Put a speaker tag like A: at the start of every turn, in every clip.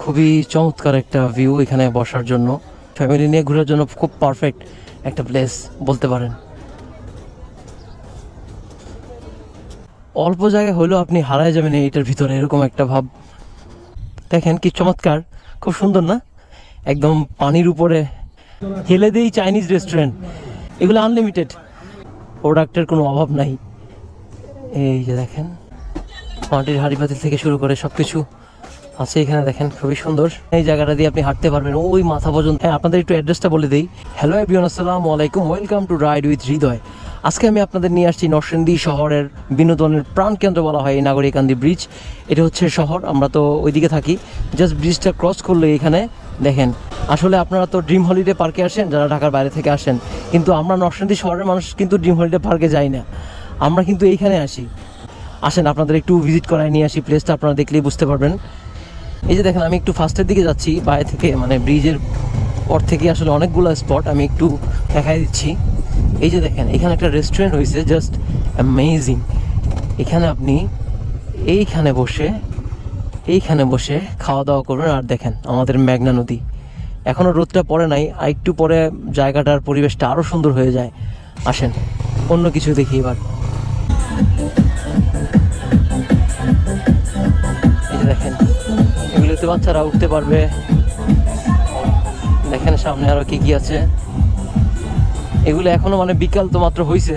A: খুবই চমৎকার একটা ভিউ এখানে বসার জন্য। ফ্যামিলি নিয়ে ঘোরার জন্য খুব পারফেক্ট একটা প্লেস বলতে পারেন। অল্প জায়গায় হলেও আপনি হারায় যাবেন এইটার ভিতরে, এরকম একটা ভাব। দেখেন কি চমৎকার, খুব সুন্দর না? একদম পানির উপরে হেলে দেই চাইনিজ রেস্টুরেন্ট এগুলো আনলিমিটেড প্রোডাক্টের কোনো অভাব নাই। এই যে দেখেন মাটির হাড়ি পাতিল থেকে শুরু করে সব কিছু আছে এখানে দেখেন, খুবই সুন্দর। এই জায়গাটা দিয়ে আপনি হাঁটতে পারবেন। ওই মাথা পর্যন্ত। হ্যাঁ আপনাদের একটু অ্যাড্রেসটা বলে দিই। হ্যালো এভরিওয়ান আসসালামু আলাইকুম। Welcome to ride with Hridoy আজকে আমি আপনাদের নিয়ে আসছি নরসিংদী শহরের বিনোদনের প্রাণকেন্দ্র বলা হয় এই নাগরিকান্দি ব্রিজ এটা হচ্ছে শহর, আমরা তো ওইদিকে থাকি। জাস্ট ব্রিজটা ক্রস করলে এখানে দেখেন, আসলে আপনারা তো ড্রিম হলিডে পার্কে আসেন, যারা ঢাকার বাইরে থেকে আসেন। কিন্তু আমরা নরসিংদী শহরের মানুষ কিন্তু ড্রিম হলিডে পার্কে যাই না। আমরা কিন্তু এইখানে আসি। আসেন, আপনাদের একটু ভিজিট করায় নিয়ে আসি। প্লেসটা আপনারা দেখলেই বুঝতে পারবেন। এই যে দেখেন, আমি একটু ফার্স্টের দিকে যাচ্ছি বাইরে থেকে মানে ব্রিজের পর থেকে আসলে অনেকগুলো স্পট আমি একটু দেখাই দিচ্ছি। এই যে দেখেন, এখানে একটা রেস্টুরেন্ট হয়েছে জাস্ট অ্যামেজিং এখানে আপনি এইখানে বসে এইখানে বসে খাওয়া দাওয়া করবেন। আর দেখেন, আমাদের মেঘনা নদী। এখনও রোদটা পড়ে নাই, আর একটু পরে জায়গাটার পরিবেশটা আরও সুন্দর হয়ে যায়। আসেন, অন্য কিছু দেখি এবার। এই যে দেখেন এগুলোতে বাচ্চারা উঠতে পারবে। দেখেন সামনে আরও কি কি আছে। এগুলো এখনও মানে বিকাল তো মাত্র হয়েছে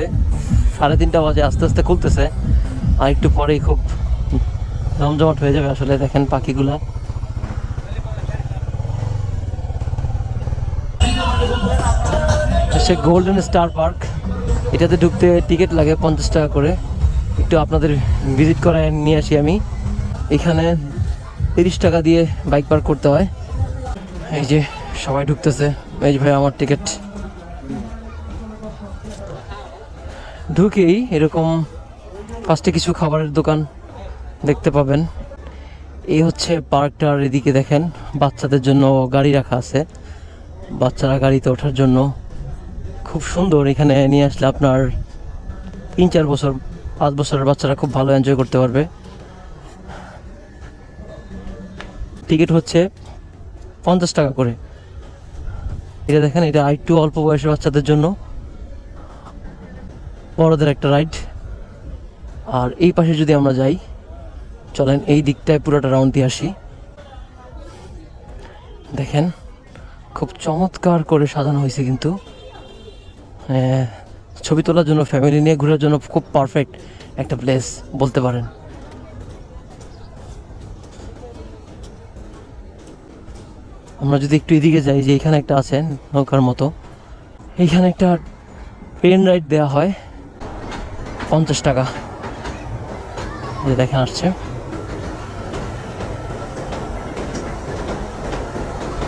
A: সাড়ে তিনটা বাজে, আস্তে আস্তে খুলতেছে। আর একটু পরেই খুব জমজমাট হয়ে যাবে আসলে দেখেন পাখিগুলা। সে গোল্ডেন স্টার পার্ক এটাতে ঢুকতে টিকিট লাগে পঞ্চাশ টাকা করে। একটু আপনাদের ভিজিট করায় নিয়ে আসি আমি। এখানে তিরিশ টাকা দিয়ে বাইক পার্ক করতে হয়। এই যে সবাই ঢুকতেছে। এই ভাই, আমার টিকিট ঢুকেই এরকম ফার্স্টে কিছু খাবারের দোকান দেখতে পাবেন। এই হচ্ছে পার্কটার এদিকে দেখেন, বাচ্চাদের জন্য গাড়ি রাখা আছে। বাচ্চারা গাড়িতে ওঠার জন্য খুব সুন্দর এখানে নিয়ে আসলে আপনার তিন চার বছর, পাঁচ বছরের বাচ্চারা খুব ভালো এনজয় করতে পারবে। টিকিট হচ্ছে পঞ্চাশ টাকা করে। এটা দেখেন, এটা একটু অল্প বয়সের বাচ্চাদের জন্য। বড়দের একটা রাইড। আর এই পাশে যদি আমরা যাই, চলেন এই দিকটায় পুরোটা রাউন্ড দিয়ে আসি। দেখেন, খুব চমৎকার করে সাজানো হয়েছে কিন্তু। ছবি তোলার জন্য ফ্যামিলি নিয়ে ঘোরার জন্য খুব পারফেক্ট একটা প্লেস বলতে পারেন। আমরা যদি একটু এদিকে যাই যে এখানে একটা আছে, নৌকার মতো। এইখানে একটা পেন রাইড দেওয়া হয়, পঞ্চাশ টাকা। যে দেখেন আসছে।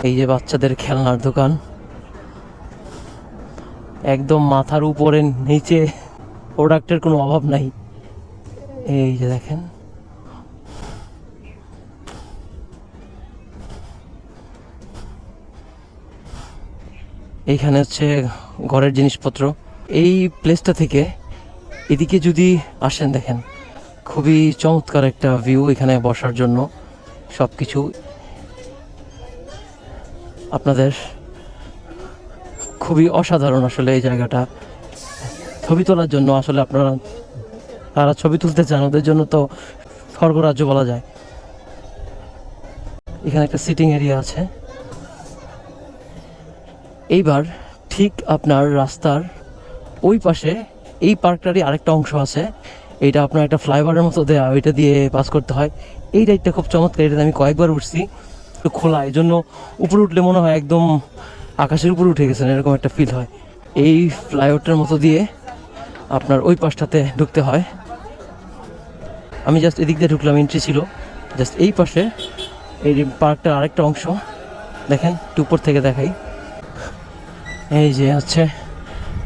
A: এই যে বাচ্চাদের খেলনার দোকান। একদম মাথার উপরে, নিচে প্রোডাক্টের কোনো অভাব নাই। এই যে দেখেন। এইখানে হচ্ছে ঘরের জিনিসপত্র। এই প্লেসটা থেকে এদিকে যদি আসেন দেখেন, খুবই চমৎকার একটা ভিউ এখানে বসার জন্য সব কিছু আপনাদের খুবই অসাধারণ আসলে এই জায়গাটা। ছবি তোলার জন্য আসলে আপনারা, তারা ছবি তুলতে চান, ওদের জন্য তো স্বর্গরাজ্য বলা যায়। এখানে একটা সিটিং এরিয়া আছে। এইবার ঠিক আপনার রাস্তার ওই পাশে এই পার্কটারই আরেকটা অংশ আছে। এটা আপনার একটা ফ্লাইওভারের মতো দেয়া, ওইটা দিয়ে পাস করতে হয়। এই রাইডটা খুব চমৎকার এটাতে আমি কয়েকবার উঠছি। খোলা এই জন্য উপরে উঠলে মনে হয় একদম আকাশের উপরে উঠে গেছেন, এরকম একটা ফিল হয়। এই ফ্লাইওভারটার মতো দিয়ে আপনার ওই পাশটাতে ঢুকতে হয়। আমি জাস্ট এদিক দিয়ে ঢুকলাম এন্ট্রি ছিল। জাস্ট এই পাশে এই পার্কটার আরেকটা অংশ, দেখেন, একটু উপর থেকে দেখাই। এই যে হচ্ছে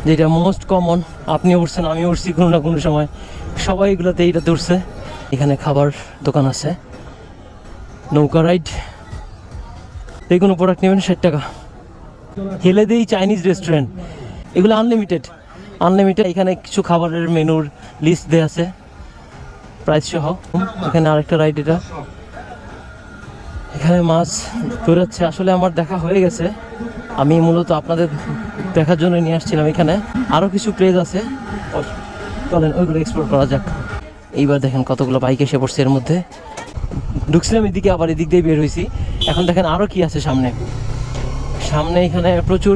A: যেটা মোস্ট কমন আপনি উঠছেন, আমি উঠছি কোনো না কোনো সময়। সবাই এগুলোতে এইটাতে উঠছে এখানে খাবার দোকান আছে। নৌকা রাইড যে কোনো প্রোডাক্ট নেবেন, ষাট টাকা। হেলে দেই চাইনিজ রেস্টুরেন্ট এগুলো আনলিমিটেড আনলিমিটেড এখানে কিছু খাবারের মেনুর লিস্ট দেওয়া আছে। প্রাইস সহ। এখানে আরেকটা রাইড এটা। এখানে মাছ বেরোচ্ছে আসলে আমার দেখা হয়ে গেছে। আমি মূলত আপনাদের দেখার জন্য নিয়ে আসছিলাম এখানে। আরও কিছু প্লেস আছে। চলেন ওইগুলো এক্সপ্লোর করা যাক। এইবার দেখেন কতগুলো বাইক এসে পড়ছে এর মধ্যে। ঢুকছিলাম এদিকে, আবার এদিক দিয়ে বের হয়েছি। এখন দেখেন আরও কি আছে সামনে। সামনে এখানে প্রচুর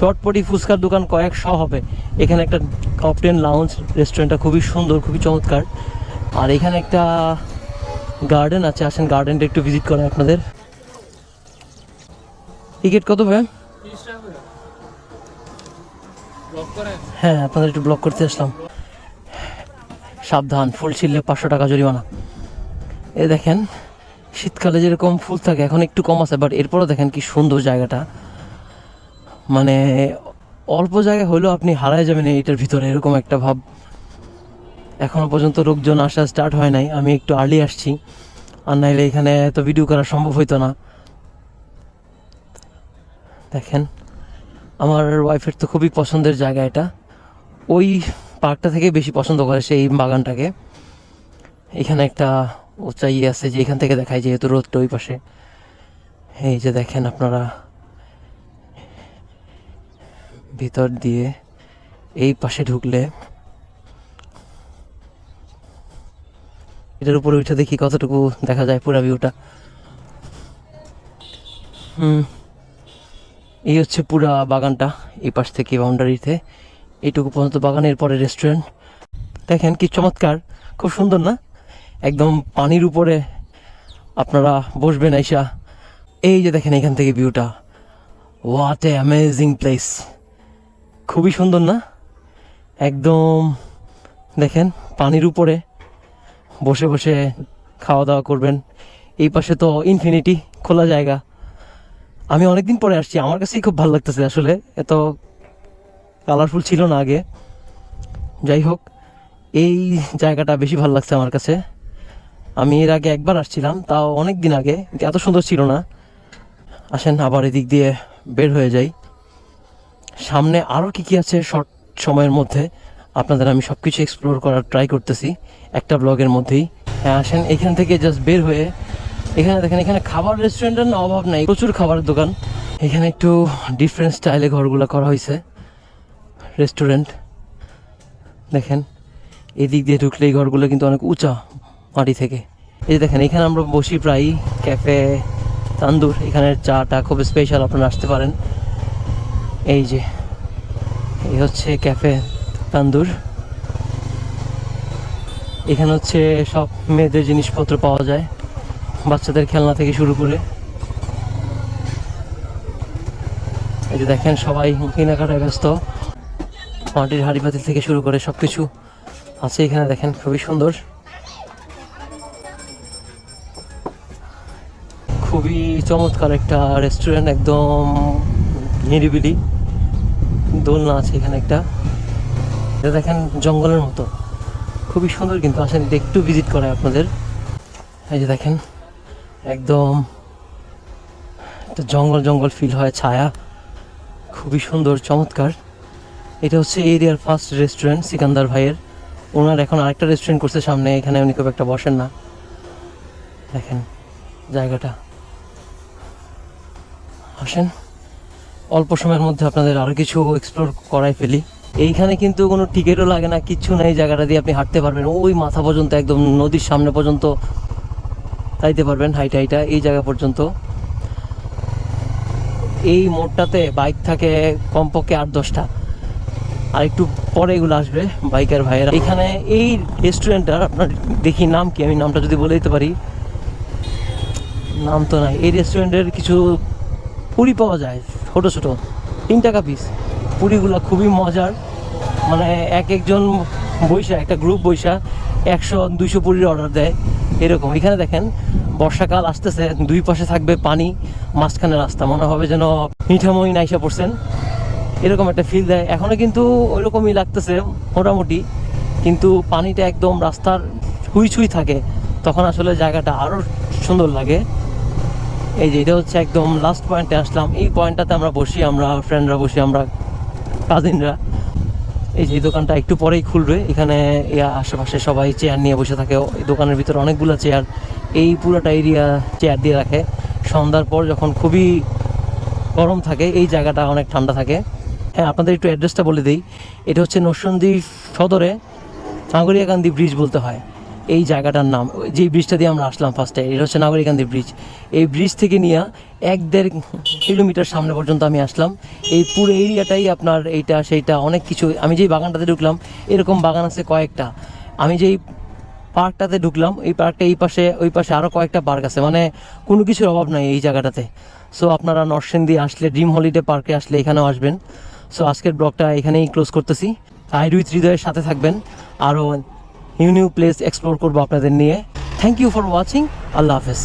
A: চটপটি ফুচকার দোকান কয়েকশো হবে। এখানে একটা কপটেন লাউঞ্জ রেস্টুরেন্টটা খুবই সুন্দর, খুবই চমৎকার। আর এখানে একটা গার্ডেন আছে, আসেন গার্ডেনটা একটু ভিজিট করেন আপনাদের। টিকিট কত ভাই? হ্যাঁ আপনাদের একটু ব্লক করতে আসলাম। সাবধান, ফুল ছিললে পাঁচশো টাকা জরিমানা। এ দেখেন, শীতকালে যেরকম ফুল থাকে, এখন একটু কম আছে বাট এরপরও দেখেন কি সুন্দর জায়গাটা। মানে অল্প জায়গা হলেও আপনি হারায় যাবেন এইটার ভিতরে, এরকম একটা ভাব। এখনও পর্যন্ত লোকজন আসা স্টার্ট হয় নাই, আমি একটু আর্লি আসছি। আর নাইলে এখানে তো ভিডিও করা সম্ভব হইতো না। দেখেন আমার ওয়াইফের তো খুবই পছন্দের জায়গা এটা। ওই পার্কটা থেকে বেশি পছন্দ করে সেই বাগানটাকে। এখানে একটা উঁচাই আছে যে এখান থেকে দেখায় যেহেতু রোদটা ওই পাশে। এই যে দেখেন আপনারা। ভিতর দিয়ে এই পাশে ঢুকলে। এটার উপরে উঠে দেখি কতটুকু দেখা যায় পুরা ভিউটা হুম। এই হচ্ছে পুরা বাগানটা, এই পাশ থেকে বাউন্ডারিতে। এইটুকু পর্যন্ত বাগানের পরে রেস্টুরেন্ট দেখেন কি চমৎকার, খুব সুন্দর না? একদম পানির উপরে আপনারা বসবেন আইসা। এই যে দেখেন এখান থেকে ভিউটা ওয়াট এ অ্যামেজিং প্লেস খুবই সুন্দর না? একদম, দেখেন পানির উপরে বসে বসে খাওয়া দাওয়া করবেন। এই পাশে তো ইনফিনিটি খোলা জায়গা। আমি অনেকদিন পরে আসছি, আমার কাছেই খুব ভালো লাগতেছে আসলে, এত কালারফুল ছিল না আগে। যাই হোক, এই জায়গাটা বেশি ভালো লাগছে আমার কাছে। আমি এর আগে একবার আসছিলাম, তাও অনেক দিন আগে এত সুন্দর ছিল না। আসেন, আবার এদিক দিয়ে বের হয়ে যাই। সামনে আরও কি কি আছে শর্ট সময়ের মধ্যে, আপনাদের আমি সব কিছু এক্সপ্লোর করার ট্রাই করতেছি, একটা ব্লগের মধ্যেই। হ্যাঁ আসেন, এখান থেকে জাস্ট বের হয়ে এখানে দেখেন, এখানে খাবার রেস্টুরেন্টের না অভাব নাই, প্রচুর খাবারের দোকান। এখানে একটু ডিফারেন্ট স্টাইলে ঘরগুলো করা হয়েছে রেস্টুরেন্ট দেখেন, এদিক দিয়ে ঢুকলে এই ঘরগুলো কিন্তু অনেক উঁচা মাটি থেকে। এই যে দেখেন, এখানে আমরা বসি প্রায় ক্যাফে তান্দুর এখানের চাটা খুব স্পেশাল আপনারা আসতে পারেন। এই যে, এই হচ্ছে ক্যাফে তান্দুর। এখানে হচ্ছে সব মেয়েদের জিনিসপত্র পাওয়া যায়। বাচ্চাদের খেলনা থেকে শুরু করে। এই যে দেখেন সবাই কেনাকাটায় ব্যস্ত। মাটির হাড়ি পাতিল থেকে শুরু করে সব কিছু আছে এখানে, দেখেন খুবই সুন্দর। খুবই চমৎকার একটা রেস্টুরেন্ট একদম নিরিবিলি। দোলনা আছে এখানে একটা। এটা দেখেন জঙ্গলের মতো। খুবই সুন্দর কিন্তু, আসেন একটু ভিজিট করে আপনাদের। এই যে দেখেন। একদম একটা জঙ্গল জঙ্গল ফিল হয়, ছায়া। খুবই সুন্দর, চমৎকার। এটা হচ্ছে এরিয়ার ফার্স্ট রেস্টুরেন্ট সিকান্দার ভাইয়ের। ওনার এখন আরেকটা রেস্টুরেন্ট করছে সামনে, এখানে উনি খুব একটা বসেন না। দেখেন জায়গাটা। আসেন। অল্প সময়ের মধ্যে আপনাদের আরও কিছু এক্সপ্লোর করাই ফেলি। এইখানে কিন্তু কোনো টিকিটও লাগে না কিচ্ছু নেই জায়গাটা দিয়ে আপনি হাঁটতে পারবেন। ওই মাথা পর্যন্ত, একদম নদীর সামনে পর্যন্ত যাইতে পারবেন, হাইটা হাইটা, এই জায়গা পর্যন্ত। এই মোড়টাতে বাইক থাকে কমপক্ষে আট, দশটা। আর একটু পরে এগুলো আসবে বাইকার ভাইয়েরা। এখানে এই রেস্টুরেন্টটার আপনার দেখি নাম কি? আমি নামটা যদি বলে দিতে পারি। নাম তো নাই। এই রেস্টুরেন্টের কিছু পুরি পাওয়া যায়, ছোটো ছোটো। তিন টাকা পিস পুরিগুলো খুবই মজার। মানে এক একজন বৈশা, একটা গ্রুপ বৈশা, একশো, দুইশো পুরির অর্ডার দেয়। এরকম। এখানে দেখেন, বর্ষাকাল আসতেছে, দুই পাশে থাকবে পানি, মাঝখানে রাস্তা। মনে হবে যেন মিঠামই নাইসা পড়ছেন। এরকম একটা ফিল দেয়। এখনও কিন্তু ওইরকমই লাগতেছে, মোটামুটি। কিন্তু পানিটা একদম রাস্তার ছুঁই ছুঁই থাকে। তখন আসলে জায়গাটা আরও সুন্দর লাগে। এই যে, এটা হচ্ছে একদম লাস্ট পয়েন্টে আসলাম। এই পয়েন্টটাতে আমরা বসি, আমরা ফ্রেন্ডরা বসি, আমরা কাজিনরা এই যে দোকানটা একটু পরেই খুলবে, এখানে আশেপাশে সবাই চেয়ার নিয়ে বসে থাকে। এই দোকানের ভিতরে অনেকগুলো চেয়ার এই পুরোটা এরিয়া চেয়ার দিয়ে রাখে। সন্ধ্যার পর যখন খুবই গরম থাকে, এই জায়গাটা অনেক ঠান্ডা থাকে। হ্যাঁ আপনাদের একটু অ্যাড্রেসটা বলে দিই। এটা হচ্ছে নরসন্দী সদরে নাগরিয়াকান্দি ব্রিজ বলতে হয়। এই জায়গাটার নাম, যেই ব্রিজটা দিয়ে আমরা আসলাম ফার্স্টে এটা হচ্ছে নাগরিকান্দি ব্রিজ এই ব্রিজ থেকে নিয়ে এক দেড় কিলোমিটার সামনে পর্যন্ত আমি আসলাম। এই পুরো এরিয়াটাই আপনার এইটা, সেইটা, অনেক কিছু। আমি যেই বাগানটাতে ঢুকলাম, এরকম বাগান আছে কয়েকটা। আমি যেই পার্কটাতে ঢুকলাম, এই পার্কটা এই পাশে, ওই পাশে আরও কয়েকটা পার্ক আছে। মানে কোনো কিছুর অভাব নাই এই জায়গাটাতে। সো আপনারা নরসিংদী আসলে ড্রিম হলিডে পার্কে আসলে এখানেও আসবেন। সো আজকের ব্লগটা এখানেই ক্লোজ করতেছি। আই উইথ হৃদয়ের সাথে থাকবেন। আরও নিউ নিউ প্লেস এক্সপ্লোর করব আপনাদের নিয়ে। থ্যাংক ইউ ফর ওয়াচিং আল্লাহ হাফেজ।